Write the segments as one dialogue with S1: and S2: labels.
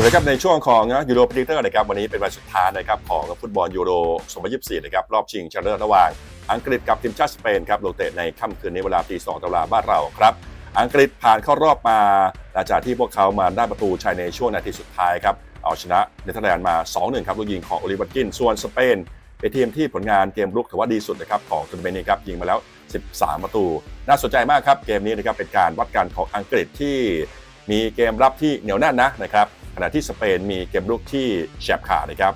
S1: สวัสดีครับในช่วงของยูโรพ r ดิเตอร์นะครับวันนี้เป็นวันสุดท้ายนะครับของฟุตบอลยูโร 2024 นะครับรอบชิงชนะเลิศระหว่าง อังกฤษกับทีมชาติสเปนครับลงเตะในค่ำคืนนี้เวลาตีสองตามเวลาบ้านเราครับ อังกฤษผ่านเข้ารอบมาหลังจากที่พวกเขามาได้ประตูชัยในช่วงนาทีสุดท้ายครับเอาชนะเนเธอร์แลนด์มา 2-1 ครับลูกยิงของโอลิวอร์กินส่วนสเปนเป็นทีมที่ผลงานเกมรุกถือว่าดีสุดนะครับของทัวร์นาเมนต์นี้ครับยิงมาแล้ว 13 ประตู น่าสนใจมากครับเกมนี้นะครับเป็นการวัดกันของอังกฤษที่มีเกมรับที่เหนียวแน่นนะนะครับ ณะที่สเปนมีเกมรุกที่แฉบขาดนะครับ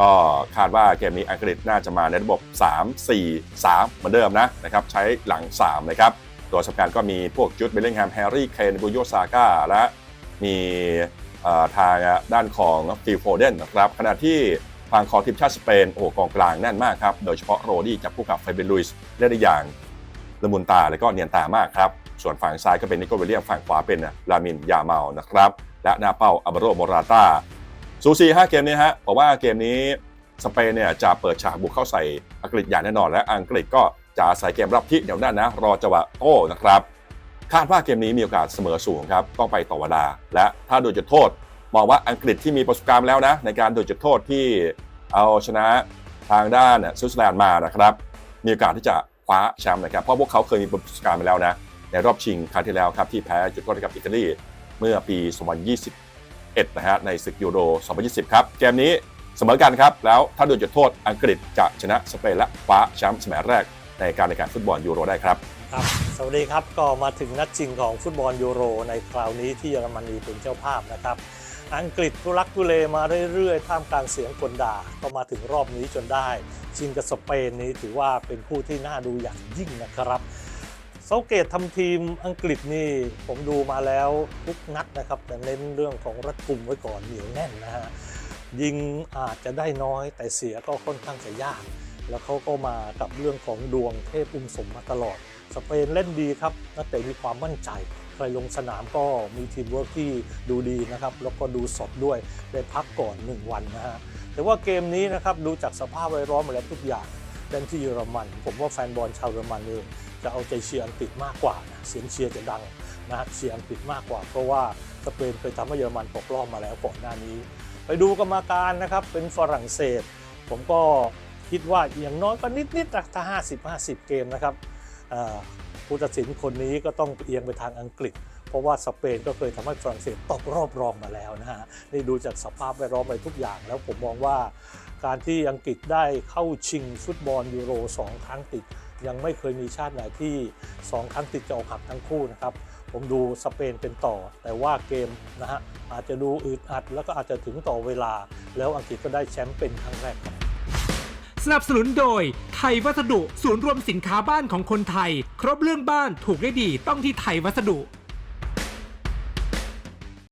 S1: ก็คาดว่าเกมนี้อังกฤษน่าจะมาในระบบ 3 4 3 เหมือนเดิมนะนะครับ ใช้หลัง 3 นะครับ ตัวสำคัญก็มีพวกจุดเบลลิงแฮมแฮร์รี่เคนบูโยซาก้าและมีทางด้านของฟิลโฟเดนนะครับขณะที่ฝั่งของทีมชาติสเปนโอ้กองกลางแน่นมากครับ โดยเฉพาะโรดี้จับคู่กับไฟเบนลุยส์เล่นได้อย่างละมุนตาและก็เนียนตามากครับ ส่วนฝั่งซ้ายก็เป็นนิโคลวิลเลียมฝั่งขวาเป็นลามินยาเมานะครับ และหน้าเป้าอับโรโมราตาซูซีห้าเกมนี้ฮะผมว่าเกมนี้สเปนเนี่ยจะเปิดฉากบุกเข้าใส่อังกฤษอย่างแน่นอน และอังกฤษก็จะอาศัยเกมรับที่เดี๋ยวนั้นนะ รอจังหวะโต้นะครับ คาดว่าเกมนี้มีโอกาสเสมอสูงครับต้องไปต่อเวลา และถ้าโดยจุดโทษ มองว่าอังกฤษที่มีประสบการณ์แล้วนะ ในการโดยจุดโทษที่เอาชนะทางด้านสวิตเซอร์แลนด์มานะครับ มีโอกาสที่จะคว้าแชมป์นะครับเพราะพวกเขาเคยมีประสบการณ์มาแล้วนะในรอบชิงครั้งที่แล้วครับที่แพ้จุดโทษกับอิตาลี เมื่อปี 2021 นะฮะในศึกยูโร 2020 ครับ เกมนี้เสมอกันครับ แล้วถ้าโดนจุดโทษอังกฤษจะชนะสเปนและคว้าแชมป์สมัยแรกในการแข่งขันฟุตบอลยูโรได้ครับ
S2: ครับสวัสดีครับก็มาถึงนัดชิงของฟุตบอลยูโร ในคราวนี้ที่เยอรมนีเป็นเจ้าภาพนะครับอังกฤษทุลักทุเลมาเรื่อยๆ ท่ามกลางเสียงกลด่า ก็มาถึงรอบนี้จนได้ ชิงกับสเปนนี้ถือว่าเป็นคู่ที่น่าดูอย่างยิ่งนะครับ เซาเกตทำทีมอังกฤษนี่ผมดูมาแล้วทุกนัดนะครับ แต่เน้นเรื่องของรัดกุมไว้ก่อนเหนียวแน่นนะฮะยิงอาจจะได้น้อยแต่เสียก็ค่อนข้างจะยาก แล้วเขาก็มากับเรื่องของดวงเทพอุ้มสมมาตลอด สเปนเล่นดีครับนักเตะมีความมั่นใจ ใครลงสนามก็มีทีมเวิร์กที่ดูดีนะครับ แล้วก็ดูสดด้วยได้พักก่อน 1 วันนะฮะแต่ว่าเกมนี้นะครับดูจากสภาพแวดล้อมมาแล้วทุกอย่างเล่นที่เยอรมัน ผมว่าแฟนบอลชาวเยอรมันเอง จะเอาใจเชียร์อังกฤษมากกว่านะเสียงเชียร์จะดังนะเชียร์อังกฤษมากกว่า เพราะว่าสเปนเคยทำให้เยอรมันตกรอบมาแล้วก่อนหน้านี้ ไปดูกรรมการนะครับเป็นฝรั่งเศส ผมก็คิดว่าอย่างน้อยก็นิดๆนะถ้า50-50 เกมนะครับผู้ตัดสินคนนี้ก็ต้องเอียงไปทางอังกฤษ เพราะว่าสเปนก็เคยทำให้ฝรั่งเศสตกรอบรองมาแล้วนะฮะนี่ดูจากสภาพแวดล้อมไปทุกอย่าง แล้วผมมองว่าการที่อังกฤษได้เข้าชิงฟุตบอลยูโร 2 ครั้งติด ยังไม่เคยมีชาติไหนที่ 2 ครั้งติดจะออกหักทั้งคู่นะครับ ผมดูสเปนเป็นต่อ แต่ว่าเกมนะฮะอาจจะดูอึดอัด แล้วก็อาจจะถึงต่อเวลา แล้วอังกฤษก็ได้แชมป์เป็นครั้งแรกครับ
S3: สนับสนุนโดย ไทยวัสดุ ศูนย์รวมสินค้าบ้านของคนไทย ครบเรื่องบ้านถูกได้ดีต้องที่ไทยวัสดุ